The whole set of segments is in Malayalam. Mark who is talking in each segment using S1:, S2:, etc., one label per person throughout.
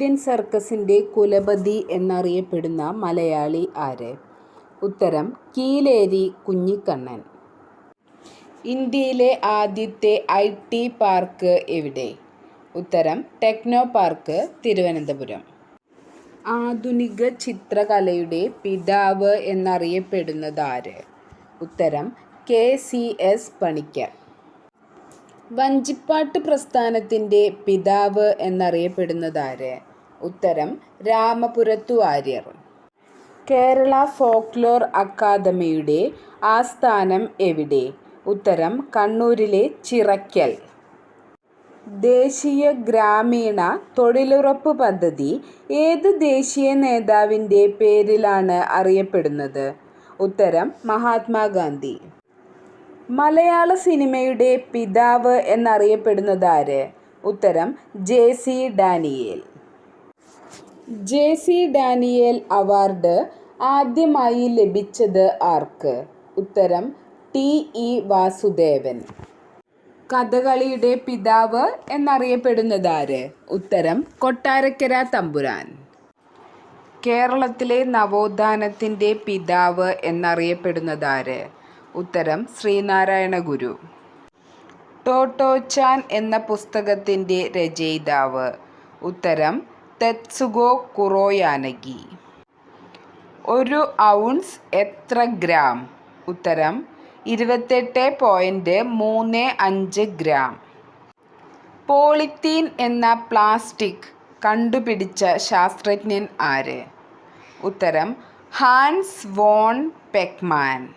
S1: സർക്കസിന്റെ കുലപതി എന്നറിയപ്പെടുന്ന മലയാളി ആര്? ഉത്തരം കീലേരി കുഞ്ഞിക്കണ്ണൻ. ഇന്ത്യയിലെ ആദ്യത്തെ ഐ ടി പാർക്ക് എവിടെ? ഉത്തരം ടെക്നോ പാർക്ക് തിരുവനന്തപുരം. ആധുനിക ചിത്രകലയുടെ പിതാവ് എന്നറിയപ്പെടുന്നതാര് ഉത്തരം കെ സി എസ് പണിക്കർ. വഞ്ചിപ്പാട്ട് പ്രസ്ഥാനത്തിന്റെ പിതാവ് എന്നറിയപ്പെടുന്നതാര്? ഉത്തരം രാമപുരത്തു വാര്യർ കേരള ഫോക്ലോർ അക്കാദമിയുടെ ആസ്ഥാനം എവിടെ? ഉത്തരം കണ്ണൂരിലെ ചിറയ്ക്കൽ. ദേശീയ ഗ്രാമീണ തൊഴിലുറപ്പ് പദ്ധതി ഏത് ദേശീയ നേതാവിന്റെ പേരിലാണ് അറിയപ്പെടുന്നത്? ഉത്തരം മഹാത്മാഗാന്ധി. മലയാള സിനിമയുടെ പിതാവ് എന്നറിയപ്പെടുന്നത് ആര് ഉത്തരം J C Daniel. J C Daniel award ആദ്യമായി ലഭിച്ചത് ആർക്ക്? ഉത്തരം ടി ഇ വാസുദേവൻ. കഥകളിയുടെ പിതാവ് എന്നറിയപ്പെടുന്നത് ആര് ഉത്തരം കൊട്ടാരക്കര തമ്പുരാൻ. കേരളത്തിലെ നവോത്ഥാനത്തിന്റെ പിതാവ് എന്നറിയപ്പെടുന്നതാര്? ഉത്തരം ശ്രീനാരായണ ഗുരു. ടോട്ടോചാൻ എന്ന പുസ്തകത്തിന്റെ രചയിതാവ്. ഉത്തരം തെത്സുഗോ കുറോയാനഗി ഒരു ഔൺസ് എത്ര ഗ്രാം? ഉത്തരം ഇരുപത്തെട്ട് പോയിന്റ് മൂന്ന് അഞ്ച് ഗ്രാം. പോളിത്തീൻ എന്ന പ്ലാസ്റ്റിക് കണ്ടുപിടിച്ച ശാസ്ത്രജ്ഞൻ ആര്? ഉത്തരം ഹാൻസ് വോൺ പെക്മാൻ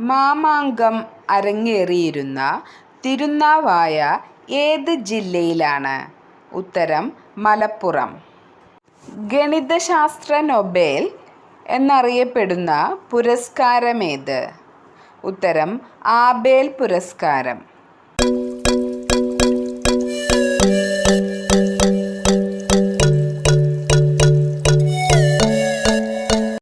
S1: മാമാങ്കം അരങ്ങേറിയിരുന്ന തിരുനാവായ ഏത് ജില്ലയിലാണ്? ഉത്തരം മലപ്പുറം. ഗണിതശാസ്ത്ര നൊബേൽ എന്നറിയപ്പെടുന്ന പുരസ്കാരമേത്? ഉത്തരം ആബേൽ പുരസ്കാരം.